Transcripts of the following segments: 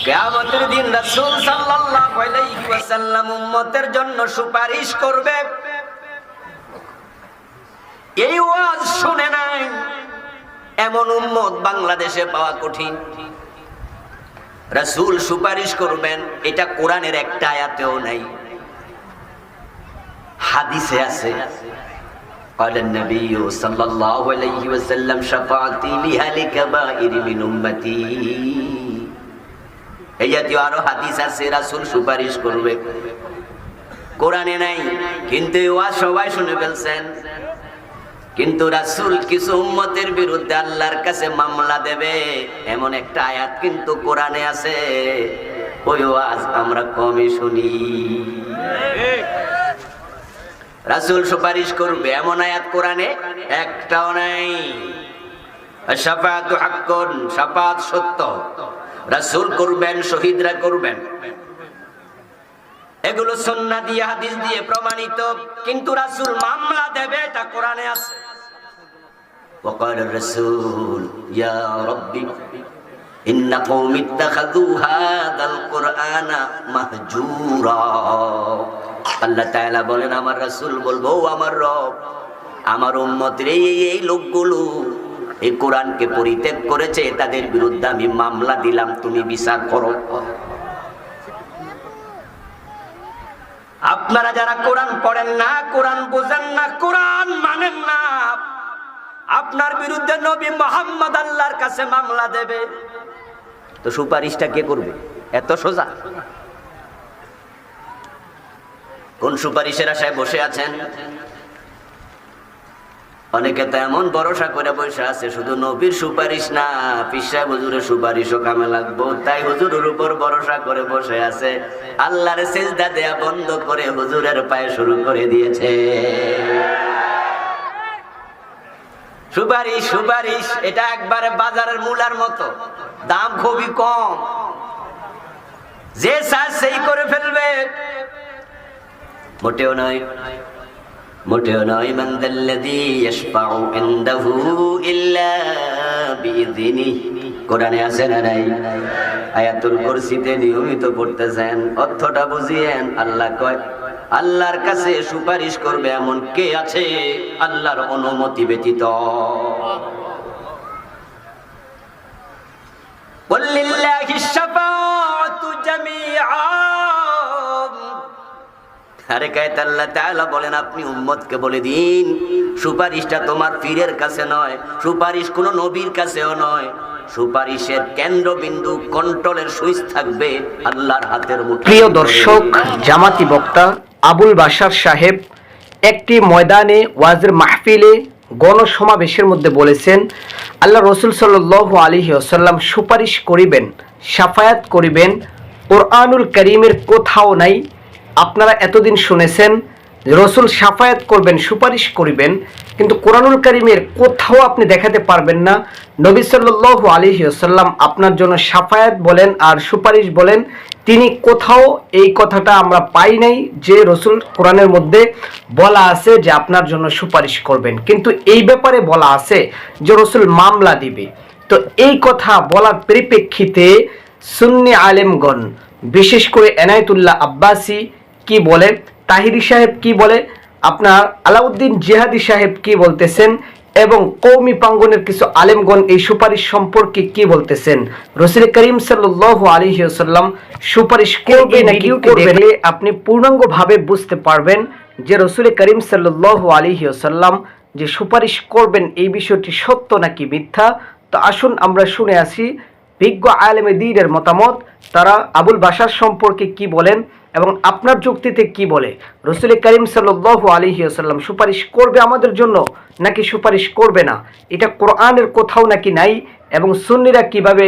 কিয়ামতের দিন রাসূল সাল্লাল্লাহু আলাইহি ওয়াসাল্লাম উম্মতের জন্য সুপারিশ করবে এই ওয়াজ শুনে নাই এমন উম্মত বাংলাদেশে পাওয়া কঠিন রাসূল সুপারিশ করবেন এটা কোরআনের একটা আয়াতেও নাই হাদিসে আছে قال النبي صلى الله عليه وسلم شفاعتي لأهل كبائر من أمتي এই জাতীয় আরও হাদিস আছে, রাসূল সুপারিশ করবে। কোরআনে নাই, কিন্তু সবাই শুনে ফেলছেন। কিন্তু রাসূল কিছু উম্মতের বিরুদ্ধে আল্লাহর কাছে মামলা দেবে, এমন একটা আয়াত কিন্তু কোরআনে আছে। ওই ওয়াজ আমরা কমই শুনি। রাসূল সুপারিশ করবে, এমন আয়াত কোরআনে একটাও নাই। শাফাআতু হাক্কুন শাফাআত সত্য। রাসূল করবেন শহীদরা করবেন এগুলো সুন্নাহ দিয়ে হাদিস দিয়ে প্রমাণিত কিন্তু রাসূল মামলা দেবে এটা কোরআনে আছে وقال الرسول يا ربي إن قوم اتخذوا هذا القرآن مهجورا আল্লাহ তাআলা বলেন আমার রাসূল বলবো "ও আমার রব আমার উম্মতের এই এই- এই লোকগুলো এই কোরআনকে পরিত্যাগ করেছে তাদের বিরুদ্ধে আমি মামলা দিলাম, তুমি বিচার করো। আপনারা যারা কোরআন পড়েন না, কোরআন বোঝেন না, কোরআন মানেন না, আপনার বিরুদ্ধে নবী মোহাম্মদ আল্লাহর কাছে মামলা দেবে। তো সুপারিশটা কে করবে? এত সোজা। কোন সুপারিশের আশায় বসে আছেন? অনেকে তো এমন ভরসা করে বসে আছে, শুধু নবীর সুপারিশ না পিসায় হুজুরের সুপারিশও কামে লাগবো। তাই হুজুরের উপর ভরসা করে বসে আছে। আল্লাহর সেজদা দেয়া বন্ধ করে হুজুরের পায়ে শুরু করে দিয়েছে। সুপারিশ সুপারিশ, এটা একবারে বাজারের মূলার মতো। দাম খুবই কম। যে সাজ সেই করে ফেলবে। মোটেও নয়। মোটেও নয় মান্দাল্লাযী ইয়াশফাউ ইনদাহু ইল্লা বিইذنিহি কোরআনে আছে না নাই? আয়াতুল কুরসিতে নিয়মিত পড়তেছেন, অর্থটা বুঝিয়েন, আল্লাহ কয়, আল্লাহর কাছে সুপারিশ করবে এমন কে আছে আল্লাহর অনুমতি ব্যতীত? বললিল্লাহি শাফাআতু জামিআ। জামাতি বক্তা, আবুল বাশার সাহেব একটি ময়দানে ওয়াজের মাহফিলে গণসমাবেশের মধ্যে বলেছেন, আল্লাহ রসুল সাল্লাহ আলী আসাল্লাম সুপারিশ করিবেন, সাফায়াত করিবেন, কোরআনুল করিমের কোথাও নাই আপনারা এতদিন শুনেছেন, রসুল সাফায়াত করবেন, সুপারিশ করিবেন, কিন্তু কোরআনুল করিমের কোথাও আপনি দেখাতে পারবেন না। নবী সাল্লাহ আলী আসাল্লাম আপনার জন্য সাফায়াত বলেন আর সুপারিশ বলেন। তিনি কোথাও এই কথাটা আমরা পাই নাই যে রসুল কোরআনের মধ্যে বলা আছে যে আপনার জন্য সুপারিশ করবেন। কিন্তু এই ব্যাপারে বলা আছে যে রসুল মামলা দিবে। তো এই কথা বলার পরিপ্রেক্ষিতে সুন্নি আলেমগণ, বিশেষ করে এনায়েতুল্লাহ আব্বাসি কি বলে? তাহিরি সাহেব কি বলে? আপনার আলাউদ্দিন জিহাদি সাহেব কি বলতেছেন? এবং কৌমি প্রাঙ্গনের কিছু আলেমগণ এই সুপারিশ সম্পর্কে কি বলতেছেন? রসুল করিম সাল্লাহ আলহিউসাল্লাম সুপারিশ করবে নাকি না, আপনি পূর্ণাঙ্গভাবে বুঝতে পারবেন যে রসুল করিম সাল্লাহ আলহিউসাল্লাম যে সুপারিশ করবেন এই বিষয়টি সত্য নাকি মিথ্যা? তো আসুন আমরা শুনে আসি। বিজ্ঞ আলেমে দিনের মতামত তারা আবুল বাসার সম্পর্কে কি বলেন? এবং আপনার যুক্তিতে কি বলে? রসুল করিম সাল্লাহ আলহিউসাল্লাম সুপারিশ করবে আমাদের জন্য নাকি সুপারিশ করবে না? এটা কোরআনের কোথাও নাকি নাই এবং সুন্নিরা কীভাবে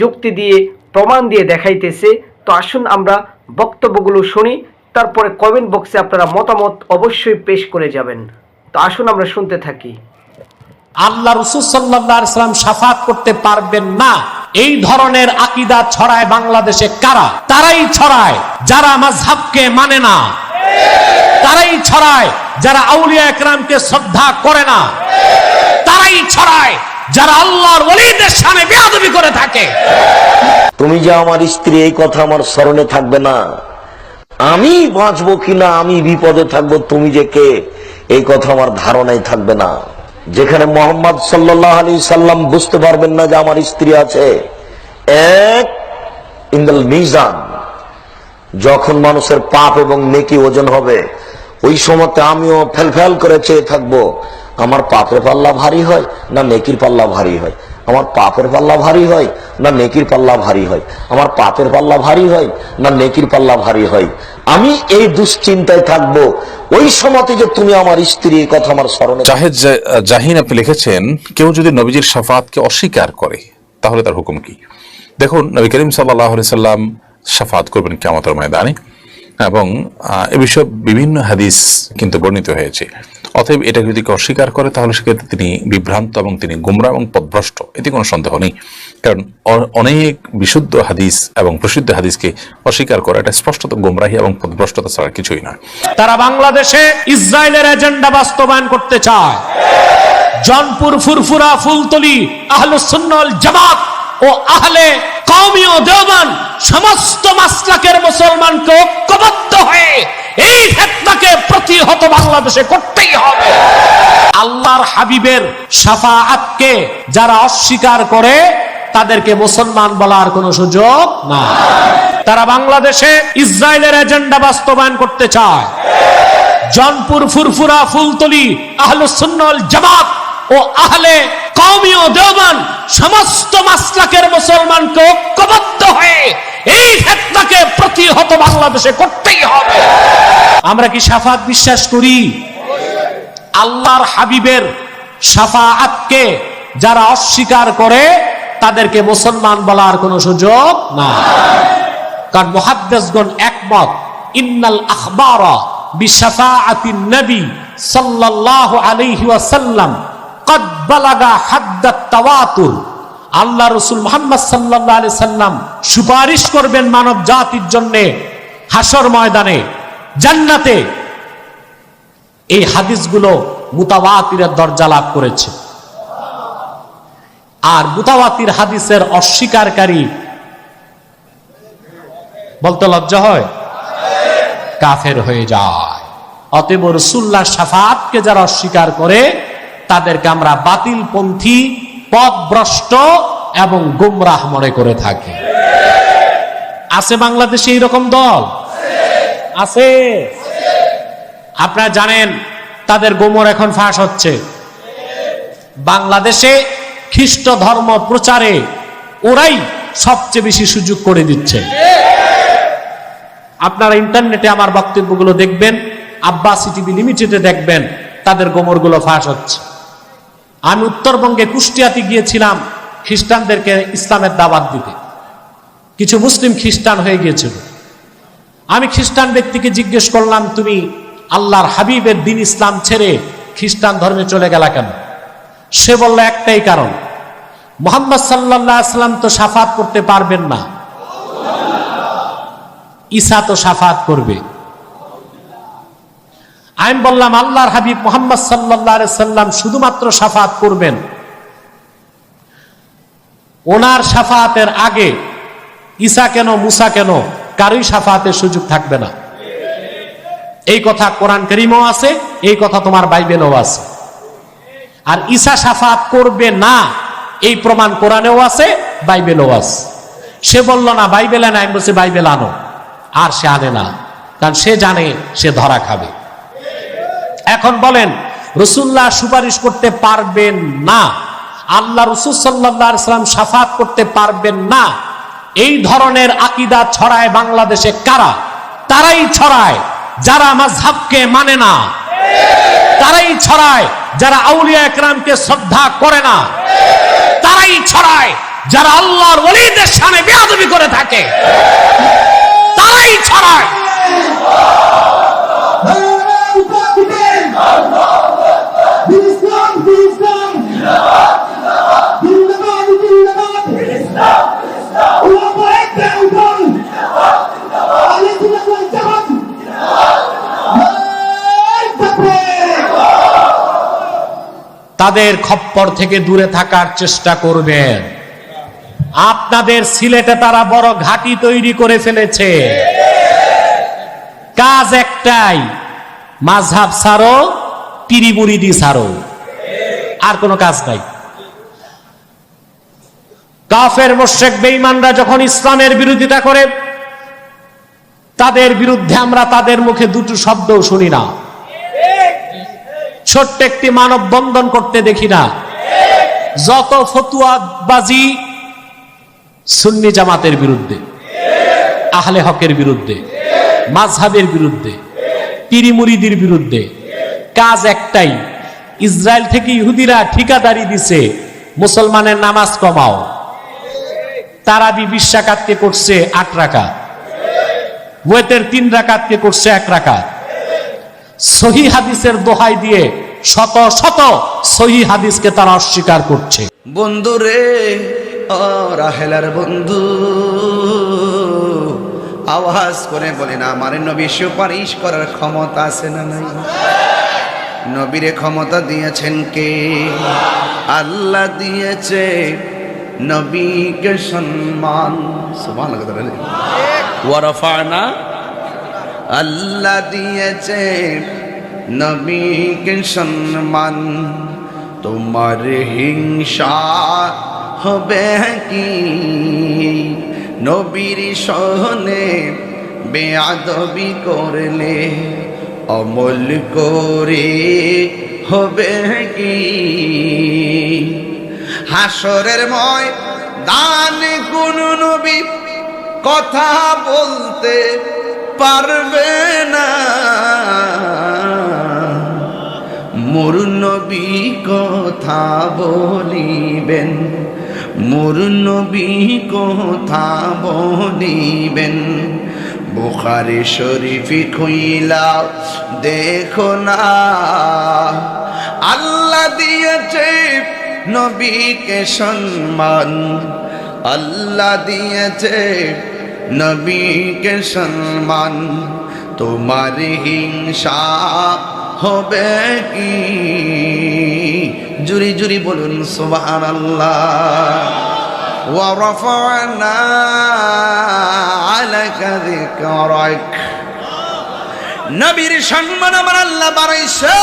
যুক্তি দিয়ে, প্রমাণ দিয়ে দেখাইতেছে? তো আসুন আমরা বক্তব্যগুলো শুনি, তারপরে কমেন্ট বক্সে আপনারা মতামত অবশ্যই পেশ করে যাবেন। তো আসুন আমরা শুনতে থাকি। আল্লাহ রসুল সাল্লাম সাফাত করতে পারবেন না। এই ধরনের আকিদা ছড়ায় বাংলাদেশে কারা? তারাই ছড়ায় যারা মাঝহাবকে মানে না। তারাই ছড়ায় যারা আউলিয়া একরামকে শ্রদ্ধা করে না। তারাই ছড়ায় যারা আল্লাহর ওলিদের সামনে বেয়াদবি করে থাকে। তুমি যে আমার স্ত্রী, এই কথা আমার স্মরণে থাকবে না। আমি বাঁচবো কিনা, আমি বিপদে থাকব, তুমি যে কে, এই কথা আমার ধারণাই থাকবে না। যেখানে মোহাম্মদ সাল্লাহ আলী সাল্লাম বুঝতে পারবেন না যে আমার স্ত্রী আছে। এক, ইন্দাল মিজান, যখন মানুষের পাপ এবং নেকি ওজন হবে, ওই সময়তে আমিও ফেল ফেল করে চেয়ে থাকব। আমার পাপের পাল্লা ভারী হয় না নেকির পাল্লা ভারী হয়? আমার পাপের পাল্লা ভারী হয়, না নেকির পাল্লা ভারী হয়? আমার পাপের পাল্লা ভারী হয়, না নেকির পাল্লা ভারী হয়? আমি এই দুশ্চিন্তায় থাকব। ওই সময়তে যে তুমি আমার স্ত্রী কথা আমার স্মরণে জাহেদ জাহিন আপনি লিখেছেন, কেউ যদি নবীজির সাফাতকে অস্বীকার করে, তাহলে তার হুকুম কি? দেখুন, নবী করিম সাল্লাহ সাল্লাম সাফাত করবেন কেমতের ময়দানে। এবং এ বিষয়ে বিভিন্ন হাদিস কিন্তু বর্ণিত হয়েছে। অতএব এটা যদি কেউ অস্বীকার করে, তাহলে সেক্ষেত্রে তিনি বিভ্রান্ত এবং তিনি গুমরা এবং পদভ্রষ্ট। এতে কোনো সন্দেহ নেই। কারণ অনেক বিশুদ্ধ হাদিস এবং প্রসিদ্ধ হাদিসকে অস্বীকার করা, এটা স্পষ্টত গুমরাহী এবং পদভ্রষ্টতা ছাড়া কিছুই নয়। তারা বাংলাদেশে ইসরায়েলের এজেন্ডা বাস্তবায়ন করতে চায়। জনপুর ফুরফুরা ফুলতলি আহলুসুন্নাল জামাত ও আহলে কওমীয় দেওবান সমস্ত মাসলাকের মুসলমানকে ঐক্যবদ্ধ হয়ে এই ফেতনাকে প্রতিহত বাংলাদেশে করতেই হবে। আল্লাহর হাবিবের সাফাআতকে যারা অস্বীকার করে, তাদেরকে মুসলমান বলার কোনো সুযোগ না তারা বাংলাদেশে ইসরায়েলের এজেন্ডা বাস্তবায়ন করতে চায়। জনপুর ফুরফুরা ফুলতলি আহলুসুন্নাল জামাত ও আহলে কওমীয় দেওবান সমস্ত মাসলাকের মুসলমানকে ঐক্যবদ্ধ হয়ে এই ফেতনাকে প্রতিহত বাংলাদেশে করতেই হবে। আমরা কি সাফাত বিশ্বাস করি? আল্লাহর হাবিবের সাফাআতকে যারা অস্বীকার করে, তাদেরকে মুসলমান বলার কোনো সুযোগ না কারণ মুহাদ্দিসগণ একমত, ইন্নাল আখবারা নবী আলাইহি আল্লাহ রসুল মোহাম্মদ সাল্লাহ আলি সাল্লাম সুপারিশ করবেন মানব জাতির জন্যে হাসর ময়দানে, জান্নাতে। এই হাদিসগুলো মুতাবাতিরের দরজা লাভ করেছে। আর মুতাবাতির হাদিসের অস্বীকারী বলতে লজ্জা হয়? কাফের হয়ে যায়। অতএব রসুল্লাহ সাফাতকে যারা অস্বীকার করে তাদেরকে আমরা বাতিল পন্থী পথভ্রষ্ট এবং গুমরাহ মনে করে থাকি। আছে বাংলাদেশে এইরকম দল? আছে। আপনারা জানেন, তাদের গোমর এখন ফাঁস হচ্ছে। বাংলাদেশে খ্রিস্ট ধর্ম প্রচারে ওরাই সবচেয়ে বেশি সুযোগ করে দিচ্ছে। আপনারা ইন্টারনেটে আমার বক্তব্যগুলো দেখবেন, আব্বাসি টিভি লিমিটেডে দেখবেন, তাদের গোমরগুলো ফাঁস হচ্ছে। আমি উত্তরবঙ্গে কুষ্টিয়াতে গিয়েছিলাম, খ্রিস্টানদেরকে ইসলামের দাবাত দিতে। কিছু মুসলিম খ্রিস্টান হয়ে গিয়েছিল। আমি খ্রিস্টান ব্যক্তিকে জিজ্ঞেস করলাম, তুমি আল্লাহর হাবিবের দিন ইসলাম ছেড়ে খ্রিস্টান ধর্মে চলে গেলা কেন? সে বলল, একটাই কারণ। মোহাম্মদ সাল্লাহ আসলাম তো সাফাত করতে পারবেন না। ঈসা তো সাফাত করবে। আমি বললাম, আল্লাহর হাবিব মোহাম্মদ সাল্লাহ সাল্লাম শুধুমাত্র সাফাত করবেন। ওনার সাফাতের আগে ঈসা কেন, মুসা কেন, কারোই সাফাতের সুযোগ থাকবে না। এই কথা কোরআন করিমও আছে, এই কথা তোমার বাইবেলও আছে। আর ঈসা সাফাত করবে না, এই প্রমাণ কোরআনেও আছে, বাইবেলও আছে। সে বলল, না, বাইবেলে না। আমি বলছি, বাইবেল আনো। আর সে আনে না, কারণ সে জানে, সে ধরা খাবে। এখন বলেন, রসুল্লাহ সুপারিশ করতে পারবেন না, আল্লাহ রসুল সাল্লাম সাফাত করতে পারবেন না, এই ধরনের আকিদা ছড়ায় বাংলাদেশে কারা? তারাই ছড়ায় যারা মাঝহাবকে মানে না। তারাই ছড়ায় যারা আউলিয়া একরামকে শ্রদ্ধা করে না। তারাই ছড়ায় যারা আল্লাহর ওলিদের সামনে বেয়াদবি করে থাকে। তারাই তাদের খপ্পর থেকে দূরে থাকার চেষ্টা করবেন। আপনাদের সিলেটে তারা বড় ঘাঁটি তৈরি করে ফেলেছে। কাজ একটাই, মাঝহাব সারো পিরিমুরিদি সারো। আর কোনো কাজ নাই। কাফের মোশেক বেঈমানরা যখন ইসলামের বিরোধিতা করে, তাদের বিরুদ্ধে আমরা তাদের মুখে দুটো শব্দও শুনি না। ছোট্ট একটি মানব বন্ধন করতে দেখি না। যত ফতুয়াবাজি সুন্নি জামাতের বিরুদ্ধে, আহলে হকের বিরুদ্ধে মাঝহাবের বিরুদ্ধে, পিরিমুরিদির বিরুদ্ধে, কাজ একটাই, ইসরায়েল থেকে ইহুদিরা ঠিকাদারি দিছে, মুসলমানের নামাজ কমাও। তারাবি বিশ রাকাতকে করছে আট রাকাত। ওয়েতের তিন রাকাতকে করছে এক রাকাত। সহি হাদিসের দোহাই দিয়ে শত শত সহি হাদিসকে তারা অস্বীকার করছে। বন্ধু রে ও রাহেলার বন্ধু আওয়াজ করে বলেন আমার নবী সুপারিশ করার ক্ষমতা আছে না নাই? নবীরে ক্ষমতা দিয়েছেন কে? আল্লাহ দিয়েছে নবীকে সম্মান। সুবহান ওয়ারফানা আল্লাহ দিয়েছে নবীকে সম্মান, তোমার হিংসা হবে কি? নবীর সহনে বেয়াদবি করলে অমল করে হবে কি? হাসরের ময় দান কোন নবী কথা বলতে পারবে না। মোর নবী কথা বলিবেন, মোর নবী কথা বলিবেন। বুখারি শরীফি খুইলা, দেখো না। আল্লাহ দিয়েছে নবীকে সম্মান, আল্লাহ দিয়েছে নবীকে সম্মান। তোমার হিংসা হবে কি জুরি জুরি বলুন সুবাহ আল্লাহ ورفعنا عليك ذكرك নবীর সম্মান আমার আল্লাহ বানাইছে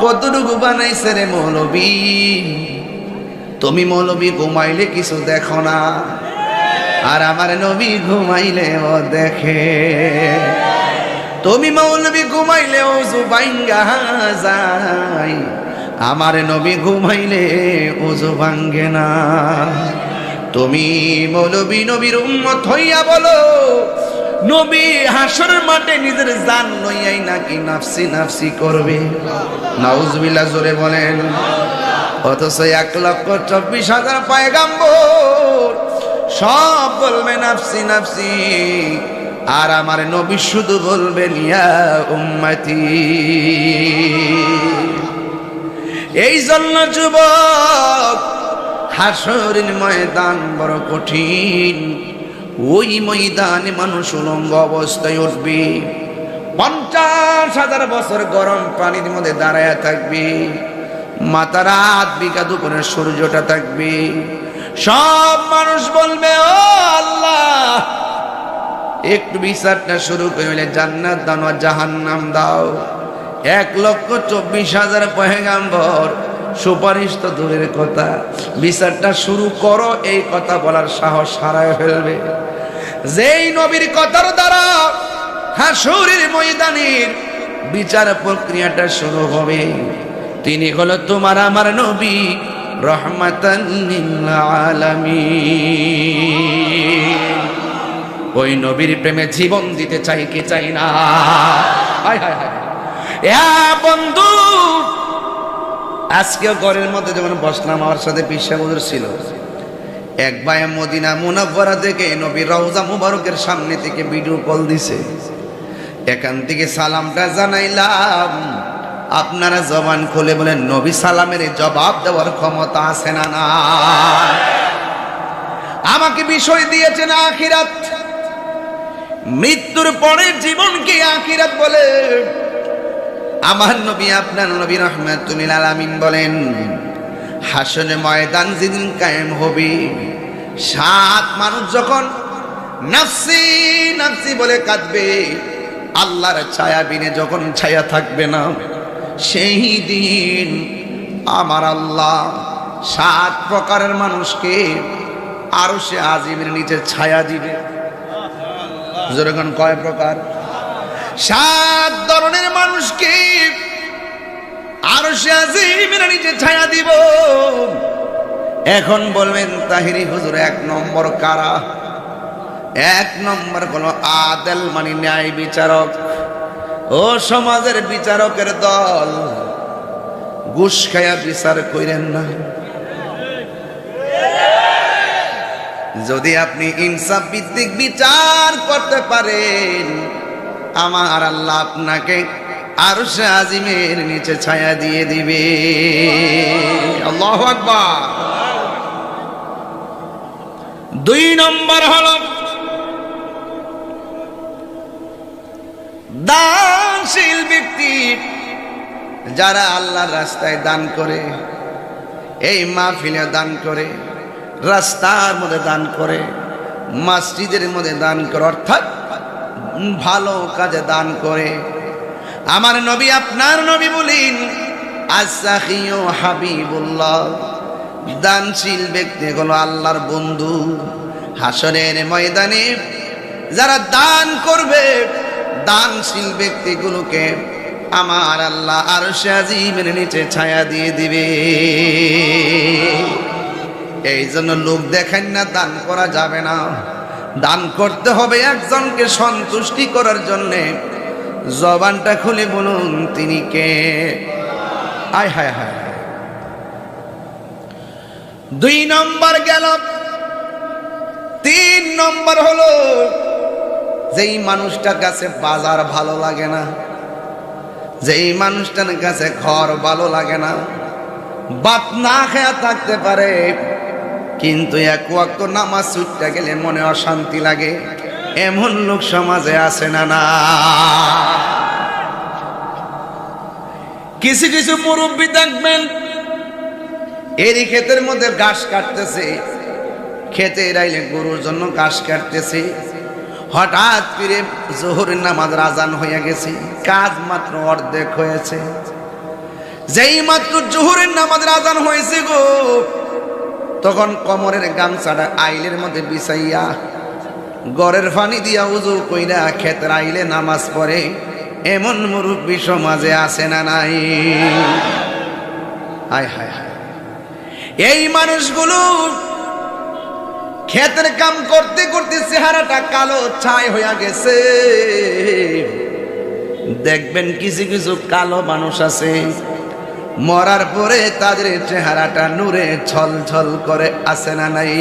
কতটুকু বানাইছে রে মৌলবী তুমি মৌলবী ঘুমাইলে কিছু দেখো না আর আমার নবী ঘুমাইলে ও দেখে তুমি মৌলবি ঘুমাইলে ও জুবাইঙ্গা যায়। আমার নবী ঘুমাইলে ওজো ভাঙ্গে না। তুমি মৌলবী নবীর উম্মত হইয়া বলো, নবী হাসর মাঠে নিজের জান লইয়াই নাকি নাফসি নাফসি করবে? নাউজবিল্লা জোরে বলেন, অথচ এক লক্ষ চব্বিশ হাজার পায়গাম্বর সব বলবে নাফসি নাফসি। আর আমার নবী শুধু বলবেন ইয়া উম্মতি। এই জন্য যুবক, হাসরের ময়দান বড় কঠিন। ওই ময়দানে মানুষ উলঙ্গ অবস্থায় উঠবে। পঞ্চাশ হাজার বছর গরম পানির মধ্যে দাঁড়ায় থাকবে। মাথা রাত বিঘা দুপুরে সূর্যটা থাকবে। সব মানুষ বলবে, ও আল্লাহ একটু বিচারটা শুরু করলে জান্নাত আর জাহান্নাম দাও। এক লক্ষ চব্বিশ হাজার পহেগাম্বর সুপারিশ তো দূরের কথা। বিচারটা শুরু করো, এই কথা বলার সাহস হারায় ফেলবে। যেই নবীর কথার দ্বারা হাসুরের ময়দানের বিচার প্রক্রিয়াটা শুরু হবে। তিনি হলো তোমার আমার নবী, রহমাতান আলামিন। ওই নবীর প্রেমে জীবন দিতে চাই কি চাই না? বন্ধু আজকে ঘরের মধ্যে যখন বসলাম, আমার সাথে পিসা ছিল। এক ভাই মদিনা মুনাফরা থেকে নবী রওজা মুবারকের সামনে থেকে ভিডিও কল দিছে। এখান থেকে সালামটা জানাইলাম। আপনারা জবান খুলে বলেন, নবী সালামের জবাব দেওয়ার ক্ষমতা আছে না না আমাকে বিষয় দিয়েছেন আখিরাত। মৃত্যুর পরে জীবনকে আখিরাত বলে। আমার নবী, আপনার নবী রহমাতুল আলামিন বলেন হাসনে ময়দান যেদিন কায়েম হবে, সাত মানুষ যখন নাফসি নাফসি বলে কাঁদবে, আল্লাহর ছায়া বিনে যখন ছায়া থাকবে না, সেই দিন আমার আল্লাহ সাত প্রকারের মানুষকে আরও সে আজিমের নিচে ছায়া দিবে। যেরকম কয় প্রকার? সাত ধরনের মানুষকে আরও সে আছে আজিমের নিচে ছায়া দিব। এখন বলবেন, তাহিরি হুজুর, এক নম্বর কারা? এক নম্বর কোন আদেল মানে ন্যায় বিচারক। ও সমাজের বিচারকের দল, ঘুষ খায়া বিচার কইরেন না যদি আপনি ইনসাফ ভিত্তিক বিচার করতে পারেন, আমার আল্লাহ আপনাকে আর আজিমের নিচে ছায়া দিয়ে দিবে। আল্লাহ আকবার। দুই নম্বর হল, দানশীল ব্যক্তি যারা আল্লাহর রাস্তায় দান করে, এই মাহফিলে দান করে রাস্তার মধ্যে দান করে, মসজিদের মধ্যে দান করে, অর্থাৎ ভালো কাজে দান করে। আমার নবী, আপনার নবী বলিন দানশীল ব্যক্তি হলো আল্লাহর বন্ধু। হাসরের ময়দানে যারা দান করবে, দানশীল ব্যক্তিগুলোকে আমার আল্লাহ আর আজিমের নিচে ছায়া দিয়ে দিবে। এই জন্য লোক দেখেন না, দান করা যাবে না। দান করতে হবে একজনকে সন্তুষ্টি করার জন্যে। জবানটা খুলে বলুন, তিনি কে? আয় হায় হায়। দুই নম্বর গেল। তিন নম্বর হলো, যেই মানুষটার কাছে বাজার ভালো লাগে না, যেই মানুষটার কাছে ঘর ভালো লাগে না, বাপ না খেয়া থাকতে পারে কিন্তু এক ওয়াক্ত নামাজ ছুটতে গেলে মনে অশান্তি লাগে। এমন লোক সমাজে আছে না না। কিছু কিছু মুরব্বী দেখবেন, এরই ক্ষেতের মধ্যে ঘাস কাটতেছে। খেতে এরাইলে গরুর জন্য ঘাস কাটতেছে। হঠাৎ করে জোহরের নামাজ রাজান হয়ে গেছে। কাজ মাত্র অর্ধেক হয়েছে। যেই মাত্র জোহরের নামাজ রাজান হয়েছে গো তখন কমরের গামছাটা আইলের মধ্যে বিছাইয়া গড়ের ফানি দিয়া উজু কইরা ক্ষেতের আইলে নামাজ পড়ে। এমন মুরব্বী সমাজে আসে না নাই? হায় হায় হায়। এই মানুষগুলো ক্ষেতের কাম করতে করতে চেহারাটা কালো ছাই হইয়া গেছে। দেখবেন কিছু কিছু কালো মানুষ আছে মরার পরে তাদের চেহারাটা নূরে ছল ছল করে আসে না নাই।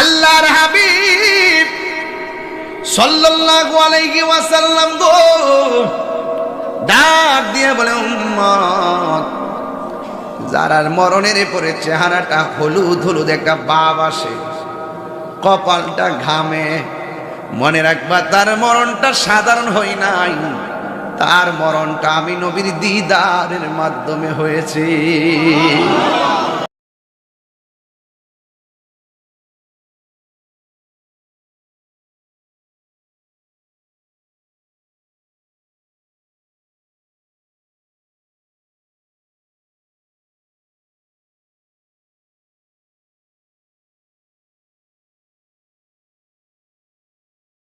আল্লাহর হাবিব সাল্লাল্লাহু আলাইহি ওয়াসাল্লাম গো, ডাক দিয়ে বলে, উম্মত, যারার মরণের পরে চেহারাটা হলুদ হলুদ একটা বাপ আসে, কপালটা ঘামে, মনে রাখবা তার মরণটা সাধারণ হই নাই। তার মরণটা আমি নবীর দিদারের মাধ্যমে হয়েছে।